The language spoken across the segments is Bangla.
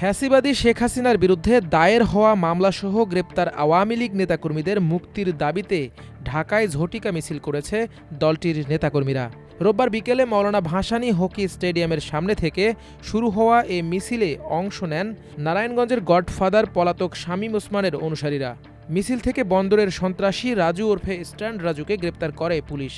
ফ্যাসিবাদী শেখ হাসিনার বিরুদ্ধে দায়ের হওয়া মামলাসহ গ্রেপ্তার আওয়ামী লীগ নেতাকর্মীদের মুক্তির দাবিতে ঢাকায় ঝটিকা মিছিল করেছে দলটির নেতাকর্মীরা। রোববার বিকেলে মৌলানা ভাসানী হকি স্টেডিয়ামের সামনে থেকে শুরু হওয়া এ মিছিলে অংশ নেন নারায়ণগঞ্জের গডফাদার পলাতক শামীম ওসমানের অনুসারীরা। মিছিল থেকে বন্দরের সন্ত্রাসী রাজু ওরফে স্ট্যান্ড রাজুকে গ্রেপ্তার করে পুলিশ।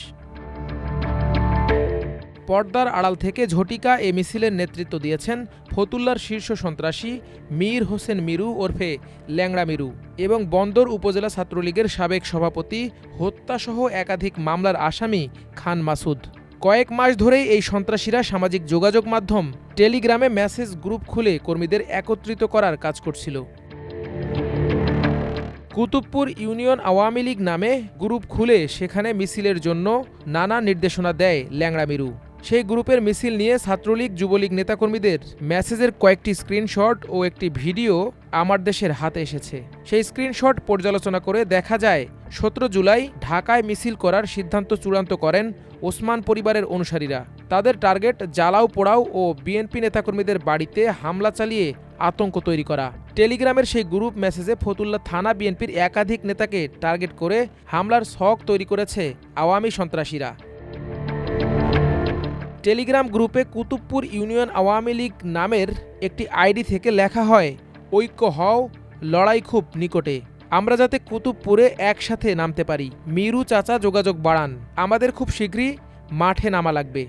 পর্দার আড়াল থেকে ঝটিকা এ মিছিলের নেতৃত্ব দিয়েছেন ফতুল্লার শীর্ষ সন্ত্রাসী মীর হোসেন মিরু ওরফে ল্যাংড়া মিরু এবং বন্দর উপজেলা ছাত্রলীগের সাবেক সভাপতি, হত্যাসহ একাধিক মামলার আসামি খান মাসুদ। কয়েক মাস ধরেই এই সন্ত্রাসীরা সামাজিক যোগাযোগ মাধ্যম টেলিগ্রামে মেসেজ গ্রুপ খুলে কর্মীদের একত্রিত করার কাজ করছিল। কুতুবপুর ইউনিয়ন আওয়ামী লীগ নামে গ্রুপ খুলে সেখানে মিছিলের জন্য নানা নির্দেশনা দেয় ল্যাংড়া মিরু। সেই গ্রুপের মিছিল নিয়ে ছাত্রলীগ, যুবলীগ নেতাকর্মীদের মেসেজের কয়েকটি স্ক্রিনশট ও একটি ভিডিও আমার দেশের হাতে এসেছে। সেই স্ক্রিনশট পর্যালোচনা করে দেখা যায়, সতেরো জুলাই ঢাকায় মিছিল করার সিদ্ধান্ত চূড়ান্ত করেন ওসমান পরিবারের অনুসারীরা। তাদের টার্গেট জ্বালাও পোড়াও ও বিএনপি নেতাকর্মীদের বাড়িতে হামলা চালিয়ে আতঙ্ক তৈরি করা। টেলিগ্রামের সেই গ্রুপ মেসেজে ফতুল্লা থানা বিএনপির একাধিক নেতাকে টার্গেট করে হামলার ছক তৈরি করেছে আওয়ামী সন্ত্রাসীরা। টেলিগ্রাম গ্রুপে কুতুবপুর ইউনিয়ন আওয়ামী লীগ নামের একটি আইডি থেকে লেখা হয়, ঐক্য হও, লড়াই খুব নিকটে। আমরা যাতে কুতুবপুরে একসাথে নামতে পারি। মিরু চাচা যোগাযোগ বাড়ান, আমাদের খুব শীঘ্রই মাঠে নামা লাগবে।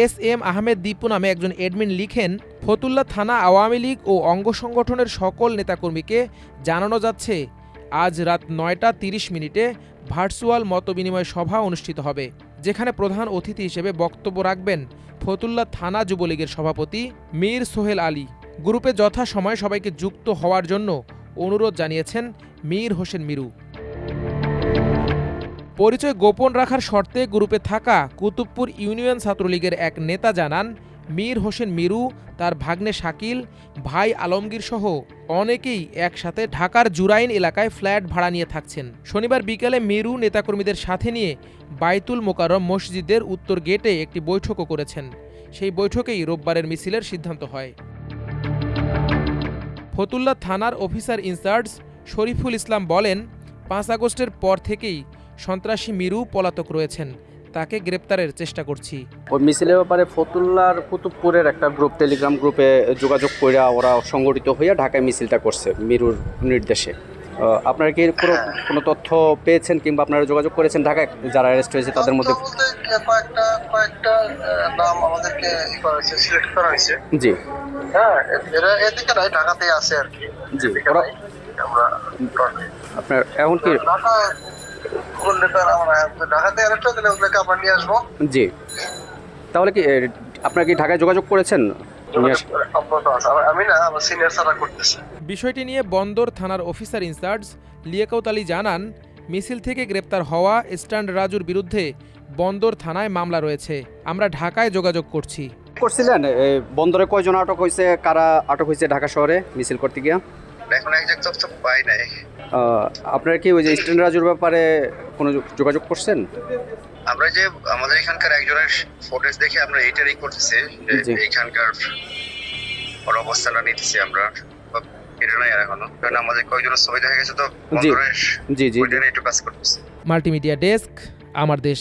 এস এম আহমেদ দীপু নামে একজন এডমিন লিখেন, ফতুল্লা থানা আওয়ামী লীগ ও অঙ্গ সংগঠনের সকল নেতাকর্মীকে জানানো যাচ্ছে, আজ রাত নয়টা তিরিশ মিনিটে ভার্চুয়াল মতবিনিময় সভা অনুষ্ঠিত হবে। যেখানে প্রধান অতিথি হিসেবে বক্তব্য রাখবেন ফতুল্লা থানা যুবলীগের সভাপতি মীর সোহেল আলী। গ্রুপে যথাসময়ে সবাইকে যুক্ত হওয়ার জন্য অনুরোধ জানিয়েছেন মীর হোসেন মিরু। পরিচয় গোপন রাখার শর্তে গ্রুপে থাকা কুতুবপুর ইউনিয়ন ছাত্রলীগের এক নেতা জানান মীর হোসেন মিরু, তার ভাগ্নে শাকিল, ভাই আলমগীর সহ অনেকেই একসাথে ঢাকার জুরাইন এলাকায় ফ্ল্যাট ভাড়া নিয়ে থাকছেন। শনিবার বিকেলে মিরু নেতাকর্মীদের সাথে নিয়ে বাইতুল মোকাররম মসজিদের উত্তর গেটে একটি বৈঠকও করেছেন। সেই বৈঠকেই রোববারের মিছিলের সিদ্ধান্ত হয়। ফতুল্লা থানার অফিসার ইনচার্জ শরীফুল ইসলাম বলেন, পাঁচ আগস্টের পর থেকেই সন্ত্রাসী মিরু পলাতক রয়েছেন। তাকে গ্রেপ্তারের চেষ্টা করছি। ওই মিছিলের ব্যাপারে ফতুল্লার কুতুবপুরের একটা গ্রুপ টেলিগ্রাম গ্রুপে যোগাযোগ করে ওরা সংগঠিত হয়ে ঢাকায় মিছিলটা করছে মিরুর নির্দেশে। আপনারা কি কোনো কোনো তথ্য পেয়েছেন কিংবা আপনারা যোগাযোগ করেছেন ঢাকায়? যারা অ্যারেস্ট হয়েছে তাদের মধ্যে কয়েকটা কয়েকটা নাম আমাদেরকে সিলেক্ট করা হয়েছে জি। হ্যাঁ এরা এদিকে নাই ঢাকাতেই আছে আর কি। জি ওরা আপনার এখন কি ঢাকা কোন নেতা আমরা ঢাকাতে আরেকটা দিলে ওগুলোকে আমরা নিয়ে আসব। জি। তাহলে কি আপনারা কি ঢাকায় যোগাযোগ করেছেন। আমি- না আমার সিনিয়র করতেছে। বিষয়টি নিয়ে বন্দর থানার অফিসার ইনচার্জ লিয়াকৌত আলী জানান মিছিল থেকে গ্রেপ্তার হওয়া স্ট্যান্ড রাজুর বিরুদ্ধে বন্দর থানায় মামলা রয়েছে। আমরা ঢাকায় যোগাযোগ করছি। করছিলেন? বন্দরে কয়জন আটক হয়েছে? কারা আটক হয়েছে ঢাকা শহরে মিছিল করতে গিয়া? এখন একজাক্ট তথ্য পাই নাই। আহ, আপনারা কি ওই যে স্ট্যান্ড রাজুর ব্যাপারে কোনো যোগাযোগ করছেন? আমরা যে আমাদের এখানকার একজনের ফুটেজ দেখে আমরা এইটারই করতেছি যে এইখানকার ওর অবস্থাটা নিতেছি আমরা। আমাদের কয়েকজনের ছবি দেখা গেছে তো জি। জি জি। একটু কাজ করতেছি। মাল্টিমিডিয়া ডেস্ক আমার দেশ।